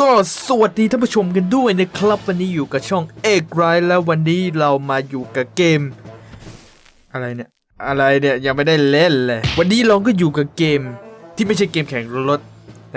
ก็สวัสดีท่านผู้ชมกันด้วยนะครับวันนี้อยู่กับช่องเอกไรแล้ววันนี้เรามาอยู่กับเกม อะไรเนี่ย อะไรเนี่ยยังไม่ได้เล่นเลย วันนี้เราก็อยู่กับเกมที่ไม่ใช่เกมแข่งรถ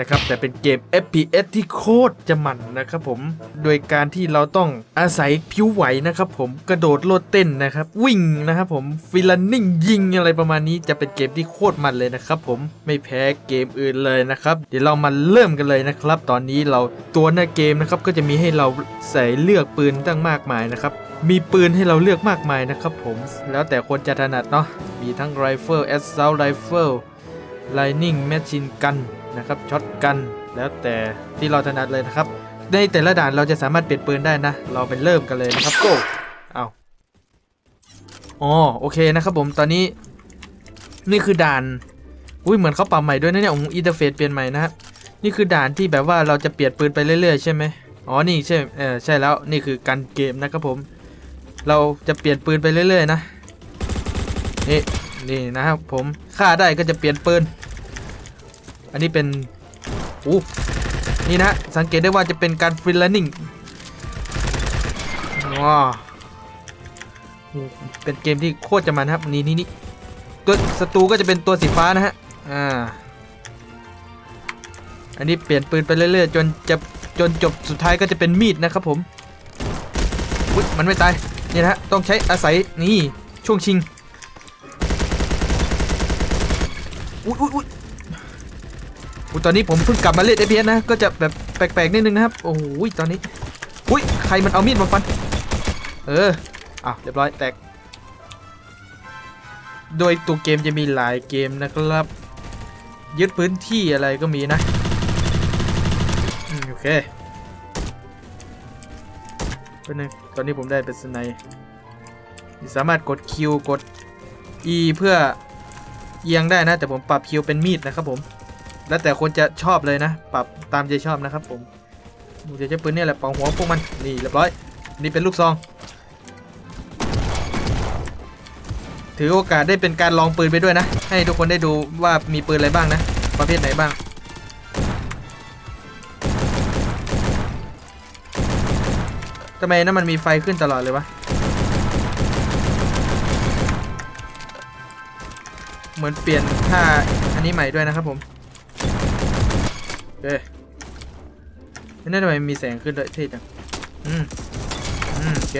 นะครับแต่เป็นเกม FPS ที่โคตรจะมันนะครับผม โดยการที่เราต้องอาศัยผิวไหวนะครับผมกระโดดโลดเต้นนะครับ วิ่งนะครับผมฟิลันนิ่งยิงอะไรประมาณนี้จะเป็นเกมที่โคตรมันเลยนะครับผมไม่แพ้เกมอื่นเลยนะครับ เดี๋ยวเรามาเริ่มกันเลยนะครับ ตอนนี้เราตัวหน้าเกมนะครับก็จะมีให้เราใส่เลือกปืนตั้งมากมายนะครับมีปืนให้เราเลือกมากมายนะครับผม แล้วแต่คนจะถนัดเนาะมีทั้งไรเฟิลแอสซ u ลไรเฟิลไลนิ่งแมชชีนกัน นะครับช็อตกันแล้วแต่ที่เราถนัดเลยนะครับ ในแต่ละด่านเราจะสามารถเปลี่ยนปืนได้นะ เราไปเริ่มกันเลยนะครับ go เอาอ๋อโอเคนะครับผมตอนนี้ นี่คือด่านอุ้ยเหมือนเขาปรับใหม่ด้วยนะเนี่ยองอินเทอร์เฟซเปลี่ยนใหม่นะครับนี่คือด่านที่แบบว่าเราจะเปลี่ยนปืนไปเรื่อยๆใช่ไหมอ๋อนี่ใช่เออใช่แล้วนี่คือการเกมนะครับผม เราจะเปลี่ยนปืนไปเรื่อยๆนะนี่นี่นะครับผมฆ่าได้ก็จะเปลี่ยนปืน อันนี้เป็นอู้นี่นะสังเกตได้ว่าจะเป็นการฟรีแลนนิ่งว้าวโอ้เป็นเกมที่โคตรจะมันครับนี่นี่นี่ตัวศัตรูก็จะเป็นตัวสีฟ้านะฮะอ่าอันนี้เปลี่ยนปืนไปเรื่อยๆจนจะจนจบสุดท้ายก็จะเป็นมีดนะครับผมอุ๊ยมันไม่ตายนี่นะฮะต้องใช้อาศัยนี่ช่วงชิงอุ๊ยอุ๊ยอุ๊ยอุ๊ย ตอนนี้ผมเพิ่งกลับมาเล่น FPS นะ ก็จะแบบแปลกๆนิดนึงนะครับ โอ้โหตอนนี้ อุ๊ยใครมันเอามีดมาฟัน เอออ้าวเรียบร้อยแตก โดยตัวเกมจะมีหลายเกมนะครับ ยึดพื้นที่อะไรก็มีนะ โอเคเป็นตอนนี้ผมได้เป็นสไนป์สามารถกด Q กด E เพื่อเอียงได้นะ แต่ผมปรับ Q เป็นมีดนะครับผม แล้วแต่คนจะชอบเลยนะ ปรับตามใจชอบนะครับผมผมจะใช้ปืนนี่แหละป่าหัวพวกมันนี่เรียบร้อย นี่เป็นลูกซอง ถือโอกาสได้เป็นการลองปืนไปด้วยนะ ให้ทุกคนได้ดูว่ามีปืนอะไรบ้างนะ ประเภทไหนบ้างทำไมนะมันมีไฟขึ้นตลอดเลยวะ เหมือนเปลี่ยนท่าอันนี้ใหม่ด้วยนะครับผม เคนั่นทำไมมีแสงขึ้นด้วยเท่จัง อืม อืมโอเค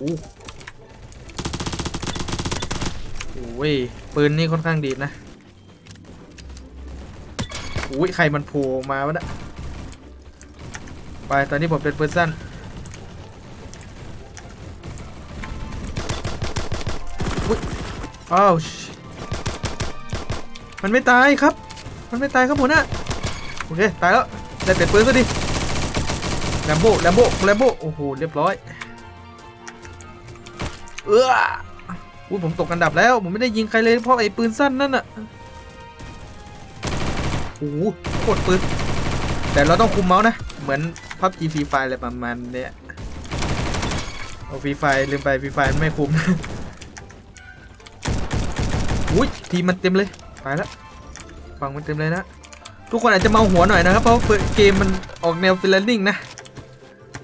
อู้โอ้ยปืนนี่ค่อนข้างดีนะอุ้ยใครมันโผล่ออกมาวะเนะไป ตอนนี้ผมเป็นปืนสั้นอ้าวมันไม่ตายครับ มันไม่ตายครับหัวหน้าโอ เคตายแล้วได้เปลี่ยนปืนซะดิแลมโบ้แลมโบ้แลมโบ้โอ้โหเรียบร้อยเอออุ้ยผมตกอันดับแล้ว ผมไม่ได้ยิงใครเลยเพราะไอ้ปืนสั้นนั่นน่ะโอ้โหโคตรปืน แต่เราต้องคุมเมาส์นะ เหมือนพับ G ฟรีไฟอะไรประมาณเนี้ยเอาฟรีไฟลืมไปฟรีไฟไม่คุมอุ้ยทีมันเต็มเลยไปแล้วฟังมันเต็มเลยนะ ทุกคนอาจจะเมาหัวหน่อยนะครับ เพราะเกมมันออกแนวฟิลเลนนิ่งนะ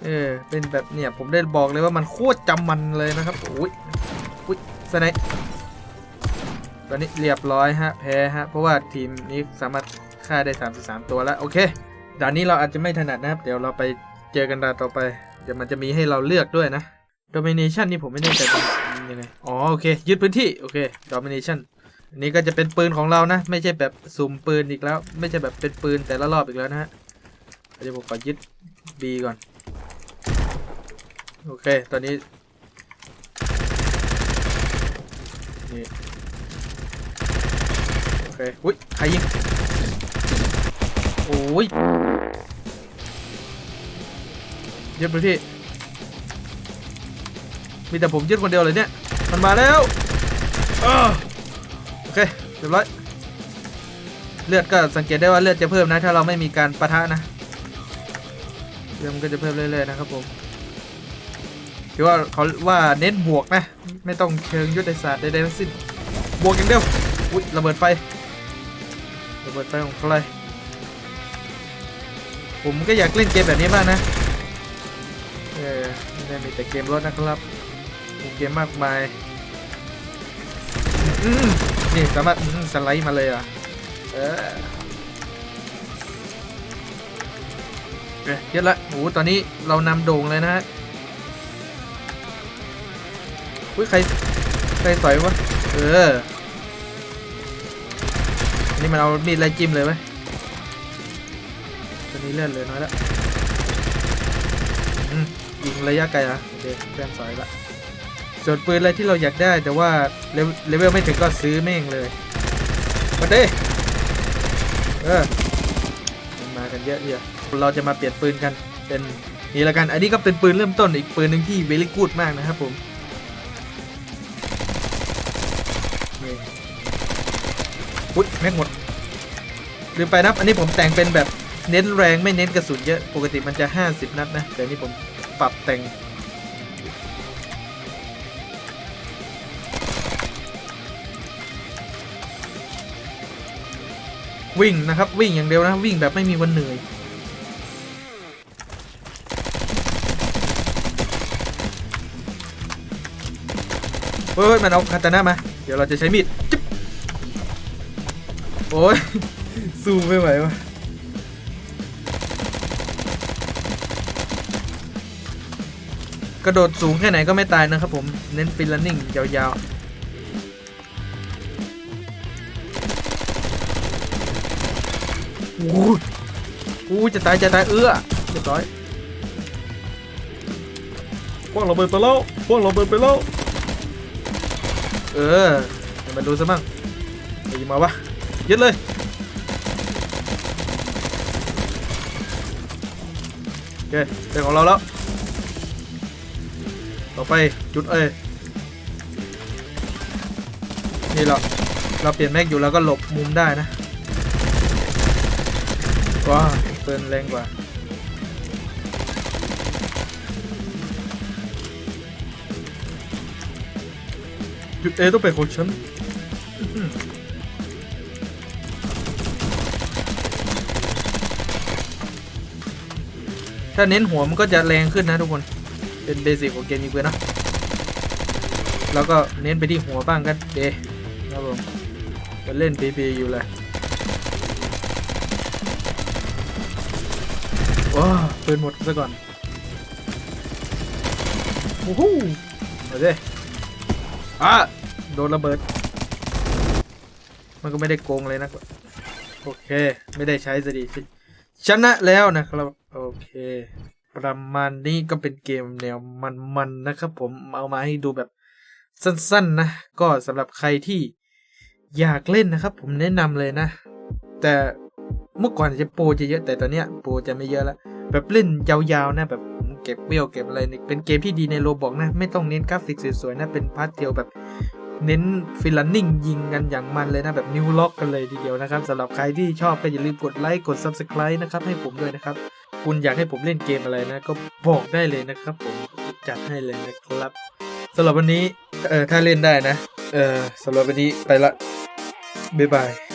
เออ เป็นแบบเนี่ย ผมได้บอกเลยว่ามันโคตรจำมันเลยนะครับ อุ้ย อุ้ยสไนป์ตอนนี้เรียบร้อยฮะ แพ้ฮะ เพราะว่าทีมนี้สามารถฆ่าได้ 33 ตัวแล้ว โอเคด่านนี้เราอาจจะไม่ถนัดนะครับ เดี๋ยวเราไปเจอกันด่านต่อไป เดี๋ยวมันจะมีให้เราเลือกด้วยนะ Domination นี่ผมไม่แน่ใจเป็นยังไง อ๋อ โอเค ยึดพื้นที่ โอเค Domination นนี้ก็จะเป็นปืนของเรานะ ไม่ใช่แบบสุ่มปืนอีกแล้ว ไม่ใช่แบบเป็นปืนแต่ละรอบอีกแล้วนะฮะเดี๋ยวผมขอยึด B ก่อน โอเค ตอนนี้นี่โอเคอุ้ยใครยิงโอ้ยยึดพื้นที่มีแต่ผมยึดคนเดียวเลยเนี่ย มันมาแล้วอ้อ อเคเรียบร้อยเลือดก็สังเกตได้ว่าเลือดจะเพิ่มนะ ถ้าเราไม่มีการปะทะนะเลือดมันก็จะเพิ่มเรื่อยๆนะครับผมถือว่าเขาว่าเน้นบวกนะ ไม่ต้องเชิงยุทธศาสตร์ใดๆทั้งสิ้นบวกอย่างเดียวอุ้ยระเบิดไฟระเบิดไฟของใครผมก็อยากเล่นเกมแบบนี้บ้างนะเออไม่ได้มีแต่เกมรถนะครับมีเกมมากมายอืม นี่สามารถสไลด์มาเลยอะเออเอ้ยเยอะละโอ้โหตอนนี้เรานำโด่งเลยนะฮะอุ้ยใครใครต่อยวะ เออ นี่มันเอามีดไล่จิ้มเลยไหมตอนนี้เลื่อนเลยน้อยละอืมยิงระยะไกลอะโอเคแต้มสอยละ ส่วนปืนอะไรที่เราอยากได้แต่ว่าเลเวลเวลไม่ถึงก็ซื้อแม่งเลยมาเด้เออมันมากันเยอะเดียเราจะมาเปลี่ยนปืนกันเป็นนี่ละกัน อันนี้ก็เป็นปืนเริ่มต้นอีกปืนหนึ่งที่เวลี่กูดมากนะครับผมอุ๊ยแม็กหมดลืมไปนะอันนี้ผมแต่งเป็นแบบเน้นแรงไม่เน้นกระสุนเยอะ ปกติมันจะ 50 นัดนะ แต่นี่ผมปรับแต่ง วิ่งนะครับ วิ่งอย่างเดียวนะวิ่งแบบไม่มีวันเหนื่อยเฮ้ยมันเอาคาตานะมา เดี๋ยวเราจะใช้มีดจิ๊บโอ้ยสู้ไม่ไหววะกระโดดสูงแค่ไหนก็ไม่ตายนะครับผม เน้นฟิลนิ่งยาวๆ อ้ยโอ้จะตายจะตายเอื้อเรียบร้อยพวกเราเบิดไปแล้วพวกเราเบิดไปแล้วเออเดี๋ยวมาดูซะมั่งไปยิงมาวะยึดเลยโอเคเป็นของเราแล้วต่อไปจุดเอนี่เราเราเปลี่ยนแม็กอยู่แล้วก็หลบมุมได้นะ ว้าเปินแรงกว่าจุดเอต้องเป็นของฉันถ้าเน้นหัวมันก็จะแรงขึ้นนะทุกคน เป็นเบสิกของเกมยิงปืนนะ แล้วก็เน้นไปที่หัวบ้างกันเดครับผมจะเล่นปีๆอยู่เลย ว้าวปืนหมดซะก่อนโอ้โหมาดิอะโดนระเบิด มันก็ไม่ได้โกงเลยนะโอเค ไม่ได้ใช้ซะดีสิชนะแล้วนะครับ โอเค ประมาณนี้ก็เป็นเกมแนวมันๆนะครับผมเอามาให้ดูแบบสั้นๆนะ ก็สำหรับใครที่อยากเล่นนะครับ ผมแนะนำเลยนะ แต่ เมื่อก่อนจะโปรจะเยอะแต่ตอนเนี้ยโปรจะไม่เยอะแล้วแบบเล่นยาวๆนะแบบเก็บเวลเก็บอะไรเป็นเกมที่ดีในโรบอกนะ ไม่ต้องเน้นกราฟิกสวยๆนะเป็นพาร์ทเดียวแบบเน้นฟิลลิ่งยิงกันอย่างมันเลยนะ แบบนิวล็อกกันเลยทีเดียวนะครับสำหรับใครที่ชอบก็อย่าลืมกดไลค์กด Subscribe นะครับให้ผมด้วยนะครับ คุณอยากให้ผมเล่นเกมอะไรนะ ก็บอกได้เลยนะครับ ผมจัดให้เลยนะครับสำหรับวันนี้เออถ้าเล่นได้นะเออสำหรับวันนี้ไปละบ๊ายบาย